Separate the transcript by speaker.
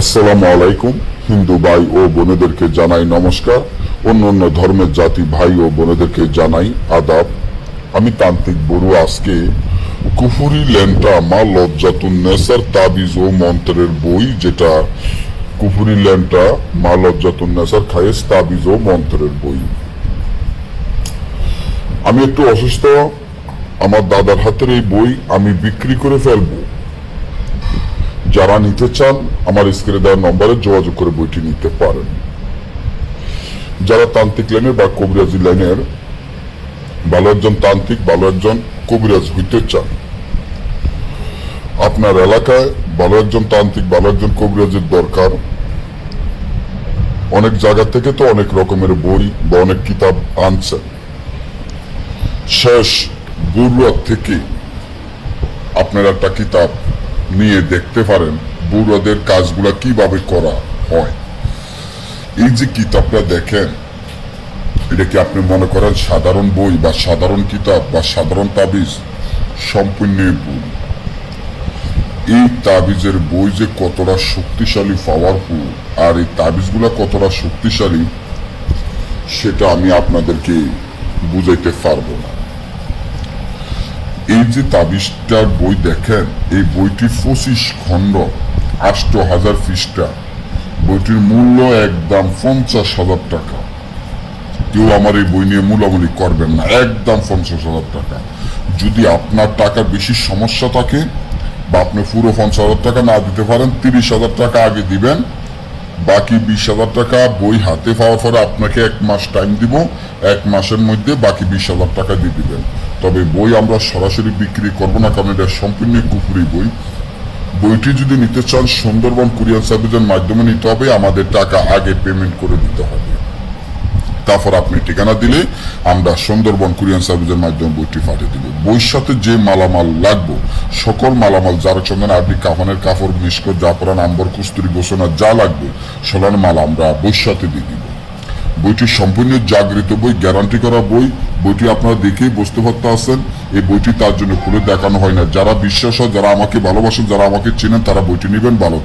Speaker 1: আসসালামু আলাইকুম। হিন্দু ভাই ও বোনেদেরকে জানাই নমস্কার। অন্য অন্য ধর্মের জাতি ভাই ও বোনেদেরকে জানাই আদাব। আমি তান্ত্রিক বড়ু আজকে কুফুরি ল্যান্টা মা লজ্জাতুন নেসার তাবিজ ও মন্ত্রের বই, যেটা কুফুরি ল্যান্টা মা লজ্জাতুন নেসার খায়েস তাবিজ ও মন্ত্রের বই। আমি একটু অসুস্থ, আমার দাদার হাতের এই বই আমি বিক্রি করে ফেলব। যারা নিতে চান, আমার স্ক্রিনে দেওয়া নম্বরে যোগাযোগ করে বইটি নিতে পারেন। যারা তান্ত্রিক লাইনের বা কবিরাজি লাইনের ভালো একজন তান্ত্রিক, ভালো একজন কবিরাজ হইতে চান, আপনার এলাকায় ভালো একজন তান্ত্রিক, ভালো একজন কবিরাজের দরকার। অনেক জায়গা থেকে তো অনেক রকমের বই বা অনেক কিতাব আনছেন শেষ গুরুয়া থেকে আপনার একটা কিতাব নিয়ে দেখতে পারেন বুড়োদের কাজগুলা কীভাবে করা হয়। এই যে কিতাবটা দেখেন, এটা কি আপনি মনে করেন সাধারণ বই বা সাধারণ কিতাব বা সাধারণ তাবিজ? সম্পূর্ণ বই এই তাবিজের বই যে কতটা শক্তিশালী পাওয়ারফুল আর এই তাবিজগুলা কতটা শক্তিশালী, সেটা আমি আপনাদেরকে বুঝাইতে পারব না। এই যে তাবিজটার বই দেখেন, এই বইটি পঁচিশ খণ্ড, আষ্ট হাজার পৃষ্ঠা। বইটির মূল্য একদম পঞ্চাশ হাজার টাকা। কেউ আমার এই বই নিয়ে মূলামূলি করবেন না, একদম পঞ্চাশ হাজার টাকা। যদি আপনার টাকার বেশি সমস্যা থাকে বা আপনি পুরো পঞ্চাশ হাজার টাকা না দিতে পারেন, তিরিশ হাজার টাকা আগে দিবেন। বাকি বিশ হাজার টাকা বই হাতে পাওয়ার পরে আপনাকে এক মাস টাইম দিব, এক মাসের মধ্যে বাকি বিশ হাজার টাকা দিয়ে দিবেন। তবে বই আমরা সরাসরি বিক্রি করব না, কারণ এটা সম্পূর্ণ কুফুরি বই। বইটি যদি নিতে চান, সুন্দরবন কুরিয়ার সার্ভিসের মাধ্যমে নিতে হবে, আমাদের টাকা আগে পেমেন্ট করে দিতে হবে। তারপর আপনি ঠিকানা দিলে আমরা সুন্দরবন কুরিয়ান সার্ভিসের মাধ্যমে বইটি পাঠিয়ে দিব। বইয়ের সাথে যে মালামাল লাগবে, সকল মালামাল যার চন্দন আপনি কাফনের কাপড় মিশকর জাফরান, আম্বর, কুস্তুরি গোসনা যা লাগবে সোলার মাল আমরা বইয়ের সাথে দিয়ে দিব। বইটি সম্পূর্ণ জাগৃত বই গ্যারান্টি করা বই। বইটি আপনারা দেখেই বুঝতে পারতে আসেন এই বইটি তার জন্য খুলে দেখানো হয় না। যারা বিশ্বাস হয় যারা আমাকে ভালোবাসেন, যারা আমাকে চেনেন, তারা বইটি নেবেন। ভালো।